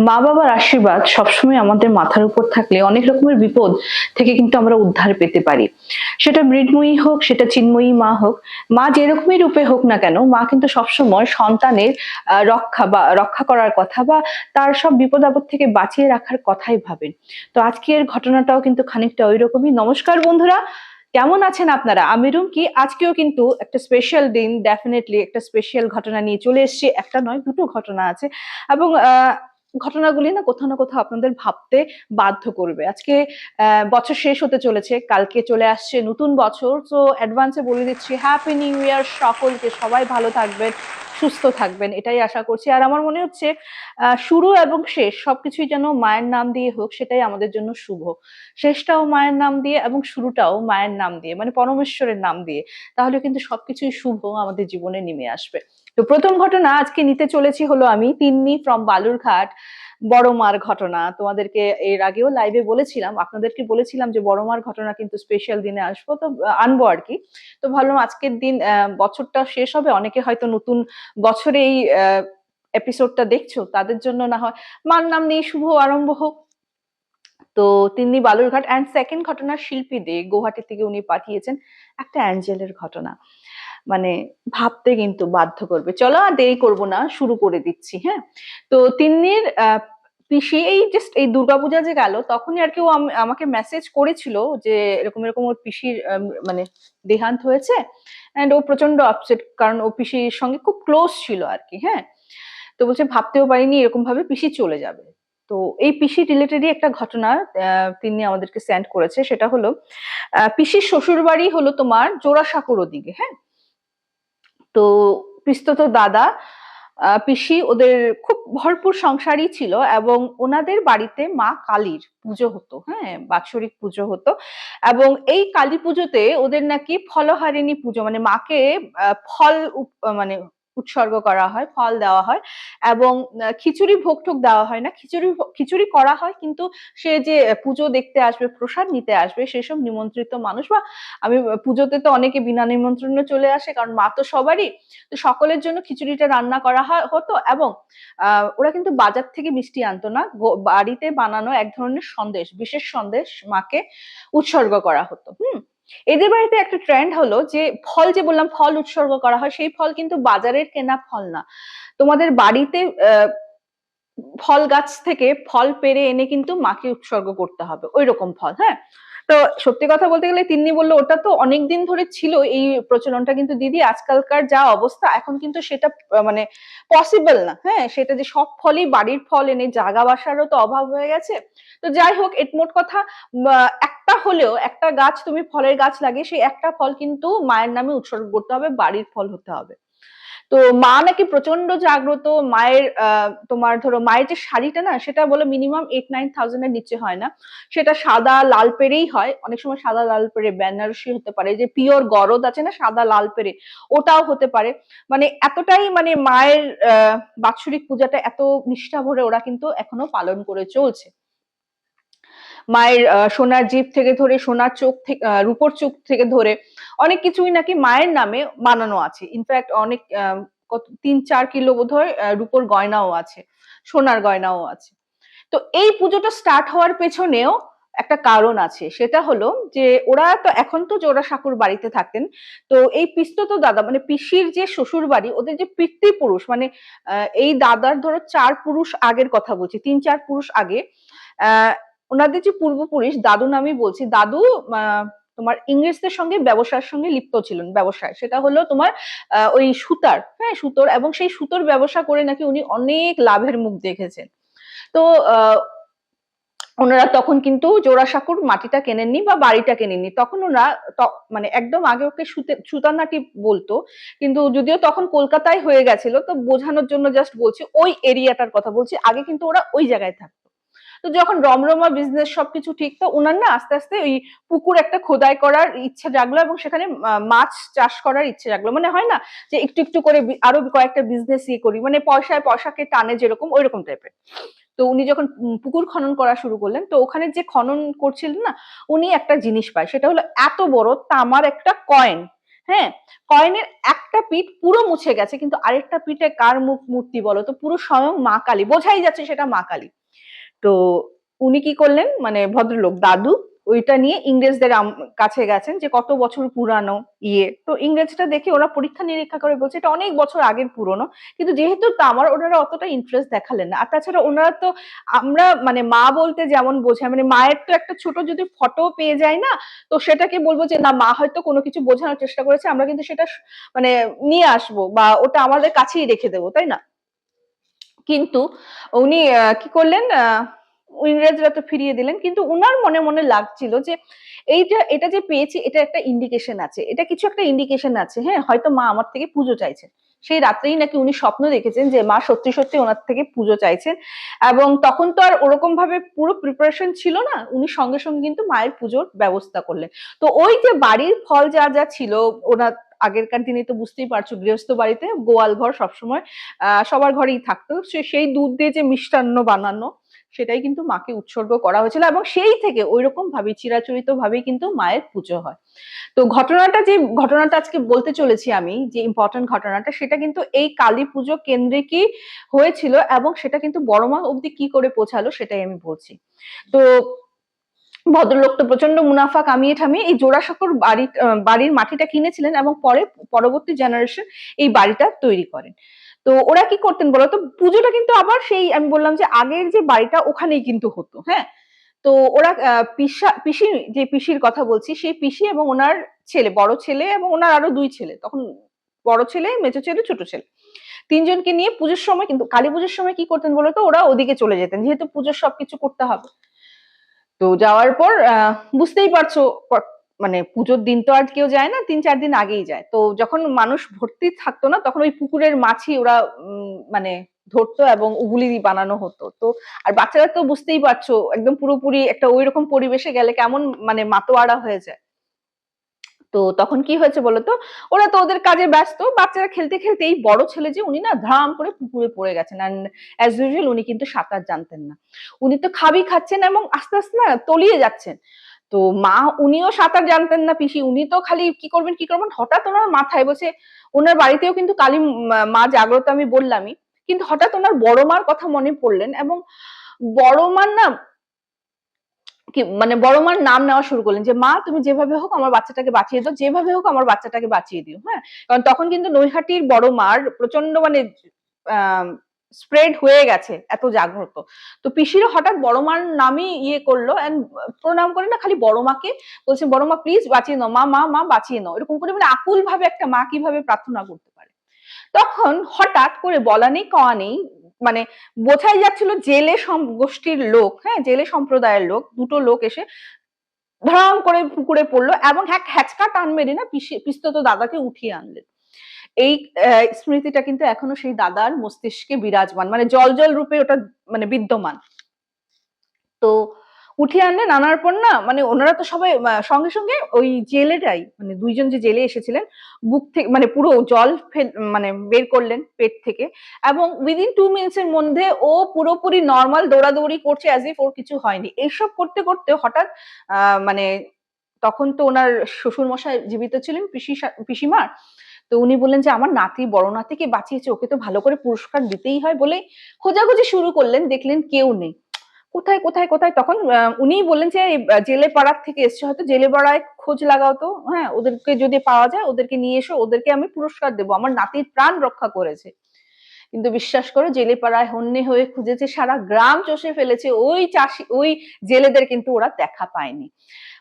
মা বাবার আশীর্বাদ সবসময় আমাদের মাথার উপর থাকলে অনেক রকমের বিপদ থেকে কিন্তু আমরা উদ্ধার পেতে পারি। সেটা মৃন্ময়ী হোক, সেটা চিন্ময়ী মা হোক, মা যেরকমই রূপে হোক না কেন, মা কিন্তু সবসময় সন্তানের রক্ষা বা, রক্ষা করার কথা বা তার সব বিপদ আপদ থেকে বাঁচিয়ে রাখার কথাই ভাবেন। তো আজকের ঘটনাটাও কিন্তু খানিকটা ওই রকমই নমস্কার বন্ধুরা, কেমন আছেন আপনারা? আমি রুমকি। আজকেও কিন্তু একটা স্পেশাল দিন ডেফিনেটলি একটা স্পেশাল ঘটনা নিয়ে চলে এসেছি। একটা নয়, দুটো ঘটনা আছে। এবং ঘটনাগুলি না কোথাও না কোথাও আপনাদের ভাবতে বাধ্য করবে। আজকে বছর শেষ হতে চলেছে, কালকে চলে আসছে নতুন বছর। তো অ্যাডভান্সে বলে দিচ্ছি হ্যাপি নিউ ইয়ার সকলকে, সবাই ভালো থাকবেন, সুস্থ থাকবেন, এটাই আশা করছি। আর আমার মনে হচ্ছে শুরু এবং শেষ সবকিছুই যেন মায়ের নাম দিয়ে হোক, সেটাই আমাদের জন্য শুভ। শেষটাও মায়ের নাম দিয়ে এবং শুরুটাও মায়ের নাম দিয়ে মানে পরমেশ্বরের নাম দিয়ে, তাহলে কিন্তু সবকিছুই শুভ আমাদের জীবনে নেমে আসবে। তো প্রথম ঘটনা আজকে নিতে চলেছি হলো আমি তিন্নি ফ্রম বালুরঘাট বড় মার ঘটনা। তোমাদেরকে এর আগেও লাইভে বলেছিলাম, আপনাদেরকে বলেছিলাম যে বড় মার ঘটনা কিন্তু স্পেশাল দিনে আসব, তো আনব আর কি। তো ভাবলাম আজকের দিন বছরটা শেষ হবে, অনেকে হয়তো নতুন বছরে এই এপিসোডটা দেখছ, তাদের জন্য না হয় মার নাম নিয়ে শুভ আরম্ভ হোক। তো তিনি বালুরঘাট অ্যান্ড সেকেন্ড ঘটনা শিল্পী দে, গুয়াহাটি থেকে উনি পাঠিয়েছেন একটা অ্যাঞ্জেলের ঘটনা। মানে ভাবতে কিন্তু বাধ্য করবে। চলো আর দেরি করব না, শুরু করে দিচ্ছি হ্যাঁ? তো তিন্নির পিসি এই জাস্ট এই দুর্গাপূজা যে গেল, তখনই আর কি ও আম- আমাকে মেসেজ করেছিল যে এরকম এরকম ওর পিসির মানে দেহান্ত হয়েছে অ্যান্ড ও প্রচণ্ড আপসেট কারণ ও পিসির সঙ্গে খুব ক্লোজ ছিল আর কি হ্যাঁ? তো বলছে ভাবতেও পারিনি এরকম ভাবে পিসি চলে যাবে। তো এই পিসি রিলেটেডই একটা ঘটনা তিনি আমাদেরকে সেন্ড করেছে, সেটা হলো পিসির শ্বশুর বাড়ি হলো তোমার জোড়াসাঁকোর ওদিকে হ্যাঁ? তো পিস্তত দাদা পিসি ওদের খুব ভরপুর সংসারই ছিল এবং ওনাদের বাড়িতে মা কালীর পুজো হতো হ্যাঁ বাৎসরিক পুজো হতো এবং এই কালী পুজোতে ওদের নাকি ফলহারিণী পুজো মানে মাকে ফল মানে উৎসর্গ করা হয়, ফল দেওয়া হয় এবং খিচুড়ি ভোগ টোগ দেওয়া হয় না। খিচুড়ি খিচুড়ি করা হয় কিন্তু সে যে পুজো দেখতে আসবে, প্রসাদ নিতে আসবে, সেসব নিমন্ত্রিত মানুষ বা আমি পুজোতে তো অনেকে বিনা নিমন্ত্রণে চলে আসে কারণ মা তো সবারই। তো সকলের জন্য খিচুড়িটা রান্না করা হতো এবং ওরা কিন্তু বাজার থেকে মিষ্টি আনতো না। বাড়িতে বানানো এক ধরনের সন্দেশ, বিশেষ সন্দেশ মাকে উৎসর্গ করা হতো। হুম? এদের বাড়িতে একটা ট্রেন্ড হলো যে ফল যে বললাম, ফল উৎসর্গ করা হয়, সেই ফল কিন্তু বাজারের কেনা ফল না। তোমাদের বাড়িতে ফল গাছ থেকে ফল পেরে এনে কিন্তু মাকে উৎসর্গ করতে হবে ওই রকম ফল হ্যাঁ? তো সত্যি কথা বলতে গেলে তিন্নি বলল, ওটা তো অনেক দিন ধরে ছিল এই প্রচলনটা, কিন্তু দিদি আজকালকার যা অবস্থা, এখন কিন্তু সেটা মানে পসিবল না। হ্যাঁ সেটা যে সব ফলই বাড়ির ফল, এনে জাগা বাসারও তো অভাব হয়ে গেছে। তো যাই হোক, এট মোট কথা একটা হলেও, একটা গাছ তুমি ফলের গাছ লাগিয়ে, সেই একটা ফল কিন্তু মায়ের নামে উৎসর্গ করতে হবে, বাড়ির ফল হতে হবে। তো মা নাকি প্রচণ্ড জাগ্রত, মায়ের তোমার ধরো মায়ের যে শাড়িটা না, সেটা বলে মিনিমাম এইট নাইন থাউজেন্ডের নিচে হয় না। সেটা সাদা লাল পেরেই হয়। অনেক সময় সাদা লাল পেরে বেনারসি হতে পারে যে পিওর গরদ আছে না, সাদা লাল পেরে, ওটাও হতে পারে। মানে এতটাই মানে মায়ের বাৎসরিক পূজাটা এত নিষ্ঠা ভরে ওরা কিন্তু এখনও পালন করে চলছে। মায়ের সোনার জিভ থেকে ধরে, সোনার চোখ থেকে রূপোর চোখ থেকে ধরে অনেক কিছুই নাকি মায়ের নামে বানানো আছে। ইনফ্যাক্ট অনেক কত, তিন, চার কিলো বোধ হয় রূপোর গয়নাও আছে, সোনার গয়নাও আছে। তো এই পুজোটা স্টার্ট হওয়ার পেছনেও একটা কারণ আছে। সেটা হলো যে, ওরা তো এখন তো জোড়াসাঁকুর বাড়িতে থাকতেন তো এই পিস্তত দাদা মানে পিসির যে শ্বশুর বাড়ি, ওদের যে পিতৃপুরুষ মানে এই দাদার ধরো চার পুরুষ আগের কথা বলছি, তিন, চার পুরুষ আগে ওনাদের যে পূর্বপুরুষ, দাদু নামই বলছি। দাদু তোমার ইংরেজদের সঙ্গে ব্যবসার সঙ্গে লিপ্ত ছিলেন, ব্যবসায়। সেটা হলো তোমার ওই সুতার হ্যাঁ সুতোর এবং সেই সুতোর ব্যবসা করে নাকি উনি অনেক লাভের মুখ দেখেছেন। তো ওনারা তখন কিন্তু জোড়াসাঁকুর মাটিটা কেনেননি বা বাড়িটা কেনেননি। তখন ওনারা মানে একদম আগে ওকে সুতে সুতানাটি বলতো, কিন্তু যদিও তখন কলকাতায় হয়ে গেছিল, তো বোঝানোর জন্য জাস্ট বলছি ওই এরিয়াটার কথা বলছি। আগে কিন্তু ওরা ওই জায়গায় থাকতো। তো যখন রমরমা বিজনেস সবকিছু ঠিক, তো ওনার না আস্তে আস্তে ওই পুকুর একটা খোদাই করার ইচ্ছা জাগলো এবং সেখানে মাছ চাষ করার ইচ্ছে জাগলো। মানে হয় না যে একটু একটু করে আরও কয়েকটা বিজনেস ইয়ে করি মানে পয়সায় পয়সাকে টানে যেরকম ওই রকম টাইপের তো উনি যখন পুকুর খনন করা শুরু করলেন, তো ওখানে যে খনন করছিলেন না, উনি একটা জিনিস পায়, সেটা হলো এত বড় তামার একটা কয়েন হ্যাঁ কয়েনের একটা পিঠ পুরো মুছে গেছে, কিন্তু আরেকটা পিঠে কার মুখ মূর্তি বলো তো, পুরো স্বয়ং মা কালী। বোঝাই যাচ্ছে সেটা মা কালী। তো উনি কি করলেন? মানে ভদ্রলোক, দাদু, ওইটা নিয়ে ইংরেজদের কাছে গেছেন যে কত বছর পুরানো ইয়ে। তো ইংরেজটা দেখে ওরা পরীক্ষা নিরীক্ষা করে বলছে, এটা অনেক বছর আগের পুরনো, কিন্তু যেহেতু তামার ওনারা অতটা ইন্টারেস্ট দেখালেন না। আর তাছাড়া ওনারা তো আমরা মানে মা বলতে যেমন বোঝায় মানে মায়ের তো একটা ছোট যদি ফটো পেয়ে যায় না, তো সেটাকে বলব যে, না, মা হয়তো কোনো কিছু বোঝানোর চেষ্টা করেছে, আমরা কিন্তু সেটা মানে নিয়ে আসব বা ওটা আমাদের কাছেই রেখে দেবো। তাই না? কিন্তু উনি কি করলেন? ইংরেজরা তো ফিরিয়ে দিলেন, কিন্তু উনার মনে মনে লাগছিল যে এইটা, এটা যে পেয়েছি, এটা একটা ইন্ডিকেশন আছে। এটা কিছু একটা ইন্ডিকেশন আছে হ্যাঁ? হয়তো মা আমার থেকে পুজো চাইছেন। সেই রাত্রেই নাকি উনি স্বপ্ন দেখেছেন যে মা সত্যি সত্যি ওনার থেকে পুজো চাইছেন। এবং তখন তো আর ওরকম ভাবে পুরো প্রিপারেশন ছিল না, উনি সঙ্গে সঙ্গে কিন্তু মায়ের পুজোর ব্যবস্থা করলেন। তো ওই যে বাড়ির ফল যা যা ছিল, ওনার আগেরকার দিনে তো বুঝতেই পারছ, গৃহস্থ বাড়িতে গোয়াল ঘর সবসময় সবার ঘরেই থাকতো। সেই দুধ দিয়ে যে মিষ্টান্ন বানানো, সেটাই কিন্তু মাকে উৎসর্গ করা হয়েছিল এবং সেই থেকে ওই রকম ভাবে চিরাচরিত ভাবেই কিন্তু মায়ের পুজো হয়। তো ঘটনাটা যে, ঘটনাটা আজকে বলতে চলেছি আমি, যে ইম্পর্টেন্ট ঘটনাটা, সেটা কিন্তু এই কালী পুজো কেন্দ্রে কি হয়েছিল এবং সেটা কিন্তু বড় মা অবধি কি করে পৌঁছালো, সেটাই আমি বলছি। তো ভদ্রলোক তো প্রচণ্ড মুনাফা কামিয়ে ঠামিয়ে এই জোড়াসাঁকোর বাড়ি বাড়ির মাটিটা কিনেছিলেন এবং পরে, পরবর্তী জেনারেশন এই বাড়িটা তৈরি করেন। তো ওরা কি করতেন বলতো পুজোটা কিন্তু আবার সেই আমি বললাম যে আগের যে বাড়িটা ওখানেই কিন্তু হতো হ্যাঁ? তো ওরা পিসা, পিসি, যে পিসির কথা বলছি, সেই পিসি এবং ওনার ছেলে, বড় ছেলে এবং ওনার আরও দুই ছেলে, তখন বড় ছেলে, মেজো ছেলে, ছোট ছেলে। তিনজনকে নিয়ে পুজোর সময় কিন্তু, কালী পুজোর সময় কি করতেন বলতো ওরা ওদিকে চলে যেতেন, যেহেতু পুজোর সবকিছু করতে হবে। তো যাওয়ার পর বুঝতেই পারছ মানে পুজোর দিন তো আর কেউ যায় না, তিন চার দিন আগেই যায়। তো যখন মানুষ ভর্তি থাকতো না, তখন ওই পুকুরের মাছি ওরা মানে ধরতো এবং উগুলি বানানো হতো। তো, আর বাচ্চারা তো বুঝতেই পারছ, একদম পুরোপুরি একটা ওই রকম পরিবেশে গেলে কেমন মানে মাতোয়ারা হয়ে যায়। তো তখন কি হয়েছে বলতো? ওরা তো ওদের কাজে ব্যস্ত। বাচ্চারা খেলতে খেলতে এই বড় ছেলে যে উনি না ধাম করে পুকুরে পড়ে গেছেন। অ্যাজ ইউজুয়াল উনি কিন্তু সাঁতার জানতেন না। উনি তো খাবি খাচ্ছেন এবং আস্তে আস্তে না তলিয়ে যাচ্ছেন। তো মা উনিও সাঁতার জানতেন না পিসি। উনি তো খালি কি করবেন কি করবেন? হঠাৎ ওনার মাথায় বসে ওনার বাড়িতেও কিন্তু কালী মা জাগ্রত আমি বললামই। কিন্তু হঠাৎ ওনার বড় মার কথা মনে পড়লেন এবং বড় মার না কি মানে বড় মার নাম নেওয়া শুরু করলেন যে, মা, তুমি যেভাবে হোক আমার বাচ্চাটাকে বাঁচিয়ে দাও, যেভাবে হোক আমার বাচ্চাটাকে বাঁচিয়ে দিও। হ্যাঁ? কারণ তখন কিন্তু নৈহাটির বড় মার প্রচণ্ড মানে স্প্রেড হয়ে গেছে এত জাগ্রত। তো পিসিরও হঠাৎ বড় মার নামই ইয়ে করল এন্ড প্রণাম করে না, খালি বড় মাকে বলছে, বড় মা প্লিজ বাঁচিয়ে নাও, মা মা মা, বাঁচিয়ে নাও। এরকম করে মানে আকুল ভাবে একটা মা কীভাবে প্রার্থনা করতে পারে। তখন হঠাৎ করে বলা নেই, কওয়া নেই মানে বোঝাই যাচ্ছিল জেলে গোষ্ঠীর লোক হ্যাঁ জেলে সম্প্রদায়ের লোক, দুটো লোক এসে ধরাম করে পুকুরে পড়ল এবং এক হ্যাচকা টান মেরে না পিসি- পিস্তত দাদাকে উঠিয়ে আনলেন। এই স্মৃতিটা কিন্তু এখনও সেই দাদার মস্তিষ্কে বিরাজমান মানে জল জল রূপে ওটা মানে বিদ্যমান। তো উঠিয়ে আনলেন আনার পর না মানে ওনারা তো সবাই সঙ্গে সঙ্গে ওই জেলেটাই মানে দুইজন যে জেলে এসেছিলেন, বুক থেকে মানে পুরো জল মানে বের করলেন পেট থেকে এবং উইদিন টু মিনিটস এর মধ্যে ও পুরোপুরি নর্মাল দৌড়াদৌড়ি করছে অ্যাজ ইফ ওর কিছু হয়নি। এইসব করতে করতে হঠাৎ মানে তখন তো ওনার শ্বশুর মশাই জীবিত ছিলেন, পিসি পিসিমার তো উনি বললেন যে, আমার নাতি বড় নাতিকে বাঁচিয়েছে, ওকে তো ভালো করে পুরস্কার দিতেই হয় বলে খোঁজাখুঁজি শুরু করলেন, দেখলেন কেউ নেই। কোথায় কোথায় কোথায়? তখন উনিই বললেন যে জেলে পাড়ার থেকে এসছে। হয়তো জেলে পাড়ায় খোঁজ লাগাও তো। হ্যাঁ ওদেরকে যদি পাওয়া যায়, ওদেরকে নিয়ে এসো, ওদেরকে আমি পুরস্কার দেবো। আমার নাতির প্রাণ রক্ষা করেছে। কিন্তু বিশ্বাস করো, জেলে পাড়ায় হন্যে হয়ে খুঁজেছে সারা গ্রাম চষে ফেলেছে। ওই চাষি, ওই জেলেদের কিন্তু ওরা দেখা পায়নি।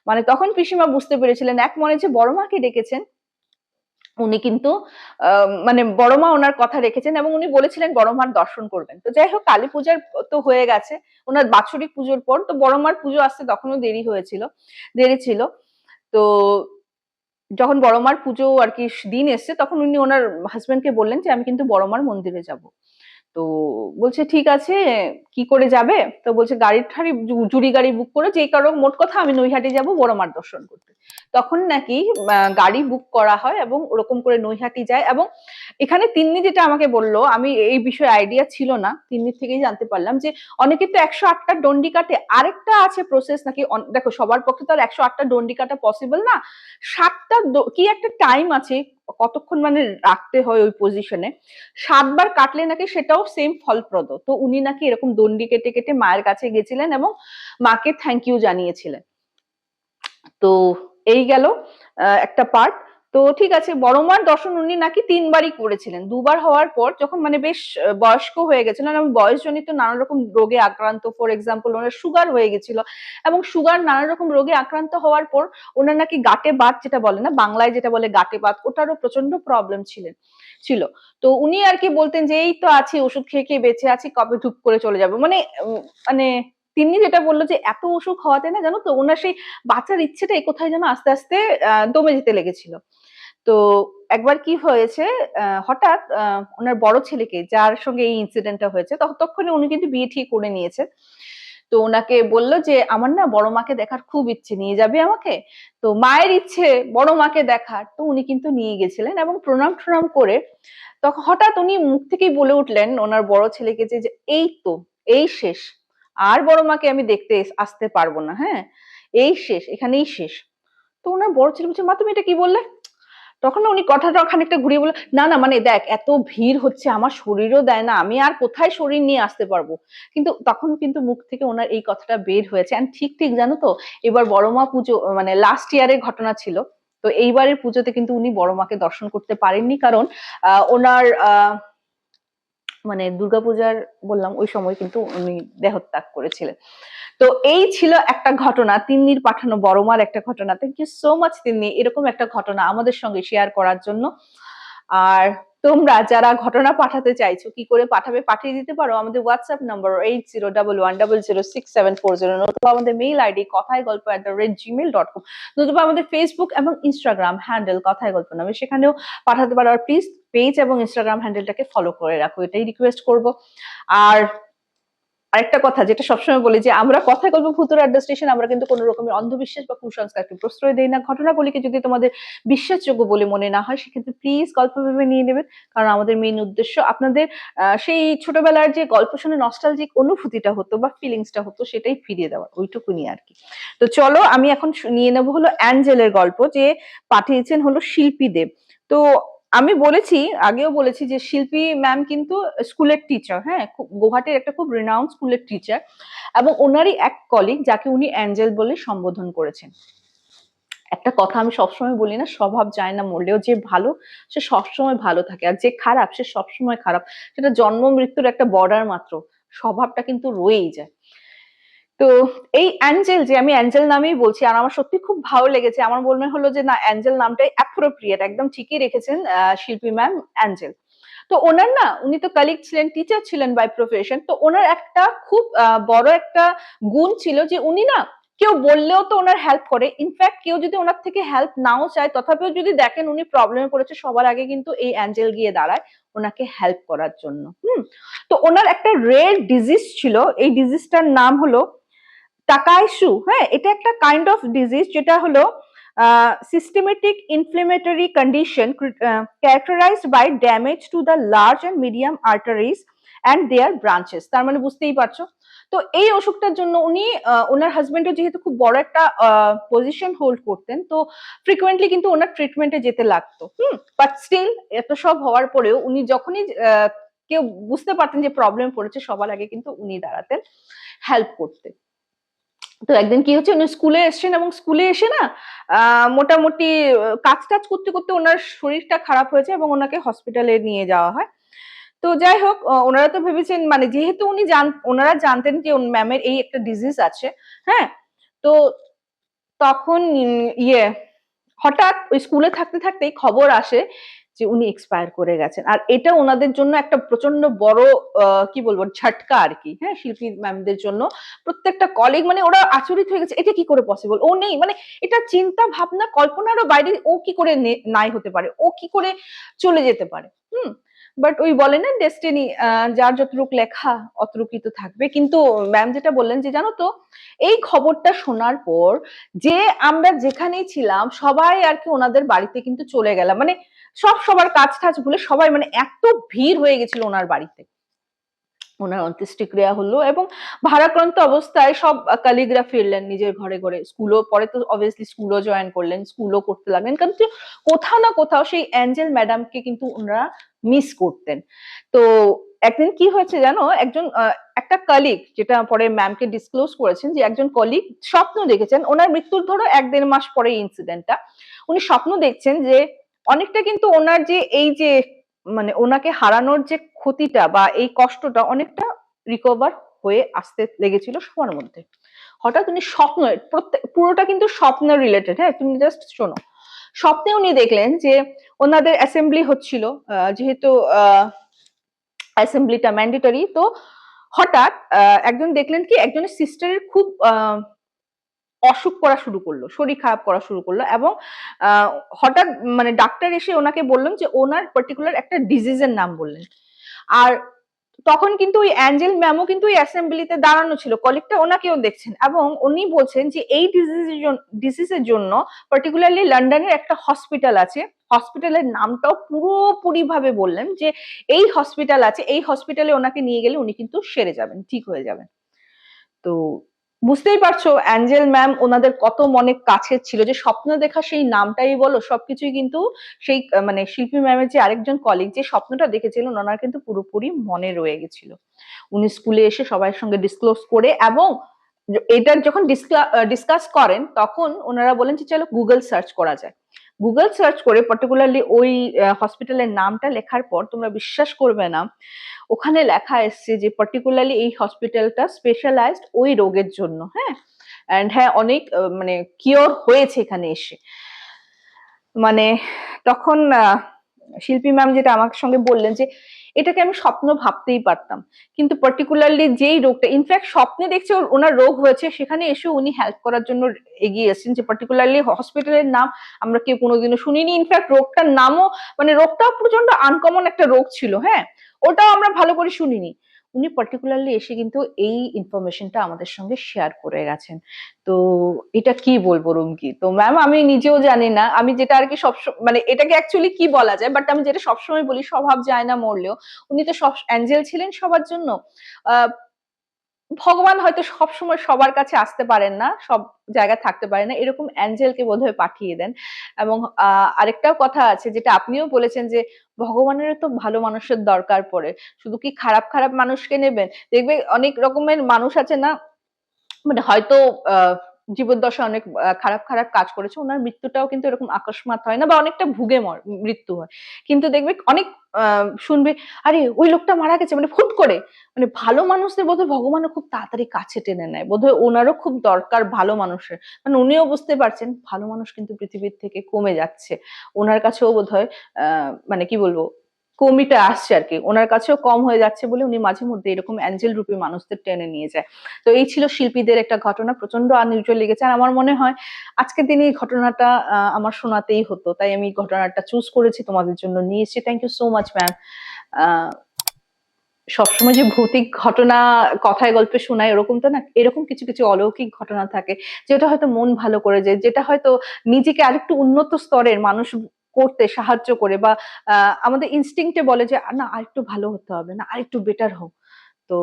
মানে তখন পিসিমা বুঝতে পেরেছিলেন, এক মনে যে বড় মাকে ডেকেছেন উনি কিন্তু মানে বড় মা ওনার কথা রেখেছেন এবং উনি বলেছিলেন বড় মার দর্শন করবেন। তো যাই হোক, কালী পূজার তো হয়ে গেছে, ওনার বাৎসরিক পুজোর পর, তো বড় মার পুজো আসতে তখনও দেরি হয়েছিল, দেরি ছিল। তো যখন বড় মার পুজো আর কি দিন এসছে, তখন উনি ওনার হাজবেন্ডকে বললেন যে, আমি কিন্তু বড় মার মন্দিরে যাব। তো বলছে, ঠিক আছে, কি করে যাবে? তো বলছে, গাড়ির ঠাড়ি জুড়ি গাড়ি বুক করে যে কারও মোট কথা আমি নৈহাটি যাব, বড় মার দর্শন করতে। তখন নাকি গাড়ি বুক করা হয় এবং ওরকম করে নৈহাটি যায় এবং এখানে তিন্নি যেটা আমাকে বলল, আমি এই বিষয়ে আইডিয়া ছিল না, তিন্নির থেকেই জানতে পারলাম যে অনেকে তো একশো আটটা ডন্ডি কাটে। আরেকটা আছে প্রসেস নাকি দেখো সবার পক্ষে তো আর একশো আটটা ডন্ডি কাটা পসিবল না। সাতটা কি একটা টাইম আছে, কতক্ষণ মানে রাখতে হয় ওই পজিশনে সাতবার কাটলে নাকি সেটাও সেম ফলপ্রদ। তো উনি নাকি এরকম দণ্ডি কেটে কেটে মায়ের কাছে গেছিলেন এবং মাকে থ্যাংক ইউ জানিয়েছিলেন। তো এই গেল একটা পার্ট তো ঠিক আছে বড় মার দর্শন উনি নাকি তিনবারই করেছিলেন। দুবার হওয়ার পর যখন মানে বেশ বয়স্ক হয়ে গেছিলেন এবং বয়সজনিত নানা রকম রোগে আক্রান্ত ফর এক্সাম্পল ওনার সুগার হয়ে গেছিল এবং সুগার নানা রকম রোগে আক্রান্ত হওয়ার পর ওনার নাকি গাটে বাত যেটা বলে না, বাংলায় যেটা বলে গাটে বাত, ওটারও প্রচণ্ড প্রবলেম ছিলেন, ছিল। তো উনি আর কি বলতেন যে, এই তো আছি, ওষুধ খেয়ে খেয়ে বেঁচে আছি, কবে ধুপ করে চলে যাবে? মানে মানে তিনি যেটা বলল যে এত ওষুধ খাওয়াতে না জানো তো ওনার সেই বাঁচার ইচ্ছেটাই কোথায় যেন আস্তে আস্তে দমে যেতে লেগেছিল। তো একবার কি হয়েছে হঠাৎ ওনার বড় ছেলেকে যার সঙ্গে এই ইনসিডেন্টটা হয়েছে ততক্ষণে উনি কিন্তু বিয়ে ঠিক করে নিয়েছে। তো ওনাকে বলল যে আমার না বড় মাকে দেখার খুব ইচ্ছে নিয়ে যাবে আমাকে? তো মায়ের ইচ্ছে বড় মাকে দেখার তো উনি কিন্তু নিয়ে গেছিলেন এবং প্রণাম ট্রণাম করে তখন হঠাৎ উনি মুখ থেকেই বলে উঠলেন ওনার বড় ছেলেকে যে, এই তো এই শেষ। আর বড় মাকে আমি দেখতে আসতে পারব না হ্যাঁ? এই শেষ এখানেই শেষ। তো ওনার বড় ছেলে বলছে মা তুমি এটা কি বললে? তখন উনি কথাটা খানিকটা ঘুরিয়ে বলল না না মানে দেখ এত ভিড় হচ্ছে আমার শরীরও দেয় না আমি আর কোথায় শরীর নিয়ে আসতে পারব? কিন্তু তখন কিন্তু মুখ থেকে ওনার এই কথাটা বের হয়েছে। And ঠিক ঠিক জানো তো এবার বড় মা পুজো মানে লাস্ট ইয়ারের ঘটনা ছিল। তো এইবারের পুজোতে কিন্তু উনি বড় মাকে দর্শন করতে পারেননি কারণ আহ, ওনার আহ, মানে দুর্গাপূজার বললাম, ওই সময় কিন্তু উনি দেহত্যাগ করেছিলেন। তো এই ছিল একটা ঘটনা, তিন্নির পাঠানো বড়মার একটা ঘটনা। Thank you so much Tinni. এরকম একটা ঘটনা আমাদের সঙ্গে শেয়ার করার জন্য। আর তোমরা যারা ঘটনা পাঠাতে চাইছো, কি করে পাঠাবে পাঠিয়ে দিতে পারো আমাদের WhatsApp number eight zero double one double zero six seven four zero নতুবা আমাদের mail ID Kothay Golpo at the rate Gmail dot com নতুবা আমাদের ফেসবুক এবং ইনস্টাগ্রাম হ্যান্ডেল কথায় গল্প নামে সেখানেও পাঠাতে পারো। আর প্লিজ পেজ এবং ইনস্টাগ্রাম হ্যান্ডেলটাকে ফলো করে রাখো। এটাই রিকোয়েস্ট করব। আর আরেকটা কথা যেটা সবসময় বলি যে আমরা কথায় বলব ভুতুর আড্ডা স্টেশন আমরা কিন্তু কোনো রকমের অন্ধবিশ্বাস বা কুসংস্কারকে প্রশ্রয় দেই না। ঘটনাগুলিকে যদি তোমাদের বিশ্বাসযোগ্য বলে মনে না হয়, সেক্ষেত্রে প্লিজ গল্প ভেবে নিয়ে নেবেন। কারণ আমাদের মেইন উদ্দেশ্য আপনাদের সেই ছোটবেলার যে গল্প শুনে নস্টালজিক অনুভূতিটা হতো বা ফিলিংসটা হতো, সেটাই ফিরিয়ে দেওয়া ওইটুকুনি আর কি। তো চলো, আমি এখন নিয়ে নেব হলো অ্যাঞ্জেলের গল্প, যে পাঠিয়েছেন হলো শিল্পী দেব তো আমি বলেছি, আগেও বলেছি যে শিল্পী ম্যাম কিন্তু স্কুলের টিচার হ্যাঁ? গুয়াহাটির একটা খুব রিনাউন্ড স্কুলের টিচার এবং ওনারই এক কলিগ যাকে উনি অ্যাঞ্জেল বলে সম্বোধন করেছেন। একটা কথা আমি সবসময় বলি না, স্বভাব যায় না মরলেও যে ভালো, সে সবসময় ভালো থাকে আর যে খারাপ, সে সবসময় খারাপ। সেটা জন্ম, মৃত্যুর একটা বর্ডার মাত্র। স্বভাবটা কিন্তু রয়েই যায়। তো এই অ্যাঞ্জেল যে আমি অ্যাঞ্জেল নামেই বলছি, আর আমার সত্যি খুব ভালো লেগেছে। আমার মনে হলো যে, না অ্যাঞ্জেল নামটাই অ্যাপ্রোপ্রিয়েট একদম ঠিকই রেখেছেন শিল্পী ম্যাম অ্যাঞ্জেল তো ওনার না, উনি তো কালিগ ছিলেন টিচার ছিলেন বাই প্রফেশন তো ওনার একটা খুব বড় একটা গুণ ছিল যে, উনি না, কেউ বললেও তো ওনার হেল্প করে। ইনফ্যাক্ট কেউ যদি ওনার থেকে হেল্প নাও চায়, তথাপিও যদি দেখেন উনি প্রবলেমে পড়েছে, সবার আগে কিন্তু এই অ্যাঞ্জেল গিয়ে দাঁড়ায় ওনাকে হেল্প করার জন্য। হুম? তো ওনার একটা রেয়ার ডিজিজ ছিল। এই ডিজিজটার নাম হলো টাকাইশু হ্যাঁ এটা একটা কাইন্ড অফ ডিজিজ যেটা হলো systemic inflammatory condition characterized by damage to the large and medium arteries and their branches তার মানে বুঝতেই পারছ? তো এই অসুখটার জন্য উনি ওনার হাজবেন্ডও যেহেতু খুব বড় একটা পজিশন হোল্ড করতেন, তো ফ্রিকুয়েন্টলি কিন্তু ওনার ট্রিটমেন্টে যেতে লাগতো। হুম বাট স্টিল এত সব হওয়ার পরেও উনি যখনই কেউ বুঝতে পারতেন যে প্রবলেম পড়েছে, সবার আগে কিন্তু উনি দাঁড়াতেন হেল্প করতে তো একদিন কি হচ্ছে, উনি স্কুলে এসেছেন এবং স্কুলে এসে না মোটামুটি কাজ টাজ করতে করতে ওনার শরীরটা খারাপ হয়েছে এবং ওনাকে হসপিটালে নিয়ে যাওয়া হয়। তো যাই হোক ওনারা তো ভেবেছেন মানে যেহেতু উনি জান, ওনারা জানতেন যে ম্যামের এই একটা ডিজিজ আছে হ্যাঁ? তো তখন ইয়ে হঠাৎ ওই স্কুলে থাকতে, থাকতেই খবর আসে যে উনি এক্সপায়ার করে গেছেন। আর এটা ওনাদের জন্য একটা প্রচণ্ড বড় কি বলব, ঝটকা আর কি। হ্যাঁ শিল্পী ম্যামদের জন্য প্রত্যেকটা কলিগ মানে ওরা আচরিত হয়ে গেছে, এটা কি করে পসিবল ও নেই মানে এটা চিন্তা ভাবনা, কল্পনারও বাইরে ও কি করে নাই হতে পারে, ও কি করে চলে যেতে পারে, হুম? বাট ওই বলে না ডেস্টিনি যার যতটুক লেখা, অতটুকুই তো থাকবে। কিন্তু ম্যাম যেটা বললেন যে, জানো তো, এই খবরটা শোনার পর যে আমরা যেখানেই ছিলাম, সবাই আর কি ওনাদের বাড়িতে কিন্তু চলে গেলাম। মানে সব সবার কাজ টাজ ভুলে সবাই মানে এত ভিড় হয়ে গেছিল ওনার বাড়িতে। ওনার অন্ত্যেষ্টিক্রিয়া হলো এবং ভারাক্রান্ত অবস্থায় সব কালিগ্রা ফিরলেন নিজের ঘরে ঘরে স্কুলও পরে তো অবভিয়াসলি স্কুলও জয়েন করলেন স্কুলও করতে লাগলেন। কিন্তু কোথাও না কোথাও সেই অ্যাঞ্জেল ম্যাডামকে কিন্তু ওনারা মিস করতেন। তো একদিন কি হয়েছে জানো? একজন একটা কলিগ যেটা পরে ম্যামকে ডিসক্লোজ করেছেন যে একজন কলিগ স্বপ্ন দেখেছেন। ওনার মৃত্যুর ধরো এক দেড় মাস পরে ইনসিডেন্টটা উনি স্বপ্ন দেখছেন যে অনেকটা কিন্তু ওনার যে এই যে মানে ওনাকে হারানোর যে ক্ষতিটা বা এই কষ্টটা অনেকটা রিকভার হয়ে আসতে লেগেছিল সবার মধ্যে। হঠাৎ উনি স্বপ্ন পুরোটা কিন্তু স্বপ্ন রিলেটেড হ্যাঁ? তুমি জাস্ট শোনো। স্বপ্নে উনি দেখলেন যে ওনাদের অ্যাসেম্বলি হচ্ছিল যেহেতু অ্যাসেম্বলিটা ম্যান্ডেটরি তো হঠাৎ একজন দেখলেন কি, একজনের সিস্টারের খুব অসুখ করা শুরু করল, শরীর খারাপ করা শুরু করল এবং হঠাৎ মানে ডাক্তার এসে ওনাকে বললেন যে ওনার পার্টিকুলার একটা ডিজিজের নাম বললেন। আর তখন কিন্তু ওই অ্যাঞ্জেল ম্যামও কিন্তু ওই অ্যাসেম্বলিতে দাঁড়ানো ছিল কলিগটা ওনাকেও দেখছেন এবং উনি বলছেন যে এই ডিজিজের ডিজিজের জন্য পার্টিকুলারলি লন্ডনের একটা হসপিটাল আছে হসপিটালের নামটাও পুরোপুরি ভাবে বললেন যে এই হসপিটাল আছে, এই হসপিটালে ওনাকে নিয়ে গেলে উনি কিন্তু সেরে যাবেন, ঠিক হয়ে যাবেন। তো বুঝতেই পারছ, অ্যাঞ্জেল ম্যাম ওনাদের কত মনে কাছে ছিল যে স্বপ্ন দেখা সেই নামটাই বলো, সবকিছুই কিন্তু সেই মানে শিল্পী ম্যামের যে আরেকজন কলিগ যে স্বপ্নটা দেখেছিলেন, ওনার কিন্তু পুরোপুরি মনে রয়ে গেছিল। উনি স্কুলে এসে সবার সঙ্গে ডিসক্লোজ করে এবং এটা যখন ডিসকাস করেন, তখন ওনারা বলেন যে, চলো গুগল সার্চ করা যায় গুগল সার্চ করে পার্টিকুলারলি ওই হসপিটালের নামটা লেখার পর তোমরা বিশ্বাস করবে না, ওখানে লেখা এসছে যে পার্টিকুলারলি এই হসপিটালটা স্পেশালাইজড ওই রোগের জন্য হ্যাঁ? অ্যান্ড হ্যাঁ অনেক মানে কিওর হয়েছে এখানে এসে। মানে তখন শিল্পী ম্যাম যেটা আমার সঙ্গে বললেন যে, এটাকে আমি স্বপ্ন ভাবতেই পারতাম। কিন্তু পার্টিকুলারলি যেই রোগটা ইনফ্যাক্ট স্বপ্নে দেখছে ওনার রোগ হয়েছে, সেখানে এসে উনি হেল্প করার জন্য এগিয়ে এসেছেন যে পার্টিকুলারলি হসপিটালের নাম আমরা কেউ কোনোদিনও শুনিনি। ইনফ্যাক্ট রোগটার নামও মানে রোগটাও প্রচণ্ড আনকমন একটা রোগ ছিল হ্যাঁ? ওটাও আমরা ভালো করে শুনিনি। উনি পার্টিকুলারলি এসে কিন্তু এই ইনফরমেশনটা আমাদের সঙ্গে শেয়ার করে গেছেন। তো এটা কি বলব রুমকি? তো ম্যাম আমি নিজেও জানি না। আমি যেটা আর কি সব মানে এটাকে অ্যাকচুয়ালি কি বলা যায়? বাট আমি যেটা সবসময় বলি, স্বভাব যায় না মরলেও। উনি তো সব অ্যাঞ্জেল ছিলেন সবার জন্য। ভগবান হয়তো সব সময় সবার কাছে আসতে পারেন না, সব জায়গায় থাকতে পারে না, এরকম অ্যাঞ্জেলকে বোধহয় পাঠিয়ে দেন। এবং আরেকটাও কথা আছে যেটা আপনিও বলেছেন যে ভগবানের তো ভালো মানুষের দরকার পড়ে। শুধু কি খারাপ খারাপ মানুষকে নেবেন? দেখবে অনেক রকমের মানুষ আছে না মানে হয়তো আহ জীবদ্দশা অনেক খারাপ খারাপ কাজ করেছে, ওনার মৃত্যুটাও কিন্তু এরকম আকস্মাত হয় না বা অনেকটা ভুগে মর, মৃত্যু হয়। কিন্তু দেখবে অনেক শুনবে, আরে, ওই লোকটা মারা গেছে। মানে ফুট করে মানে ভালো মানুষদের বোধহয় ভগবানও খুব তাড়াতাড়ি কাছে টেনে নেয়। বোধহয় ওনারও খুব দরকার ভালো মানুষের। মানে উনিও বুঝতে পারছেন, ভালো মানুষ কিন্তু পৃথিবীর থেকে কমে যাচ্ছে। ওনার কাছেও বোধহয়, আহ মানে কি বলব কমিটা আসছে আর কি। ওনার কাছেও কম হয়ে যাচ্ছে বলে উনি মাঝে মধ্যে এরকম অ্যাঞ্জেল রূপে মানুষদের টেনে নিয়ে যায়। তো এই ছিল শিল্পীদের একটা ঘটনা প্রচণ্ড আনইউজুয়াল লেগেছে। আর আমার মনে হয় আজকের দিনে এই ঘটনাটা আমার শোনাতেই হতো। তাই আমি ঘটনাটা চুজ করেছি, তোমাদের জন্য নিয়ে এসেছি। Thank you so much ma'am সবসময় যে ভৌতিক ঘটনা, কথায় গল্পে শোনায় এরকম তো না, এরকম কিছু কিছু অলৌকিক ঘটনা থাকে, যেটা হয়তো মন ভালো করে যায়, যেটা হয়তো নিজেকে আরেকটু উন্নত স্তরের মানুষ করতে, সাহায্য করে বা আমাদের ইনস্টিংটে বলে যে, না, আরেকটু ভালো হতে হবে, না, আরেকটু বেটার হোক তো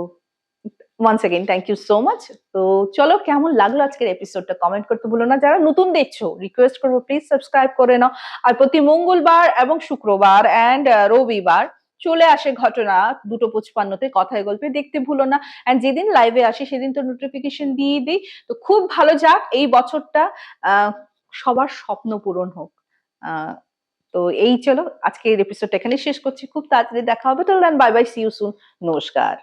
once again thank you so much তো, চলো, কেমন লাগল আজকের এপিসোডটা কমেন্ট করতে ভুলো না। যারা নতুন দেখছ রিকোয়েস্ট করব প্লিজ সাবস্ক্রাইব করে নাও। আর প্রতি মঙ্গলবার এবং শুক্রবার অ্যান্ড রবিবার চলে আসে ঘটনা দুটো পঁচপান্নতে, কথায় গল্পে দেখতে ভুলো না। অ্যান্ড যেদিন লাইভে আসি, সেদিন তো নোটিফিকেশন দিয়ে দিই। তো, খুব ভালো যাক, এই বছরটা সবার স্বপ্ন পূরণ হোক। তো এই চলো, আজকের এপিসোডটা এখানে শেষ করছি। খুব তাড়াতাড়ি দেখা হবে। তো bye bye see you soon নমস্কার।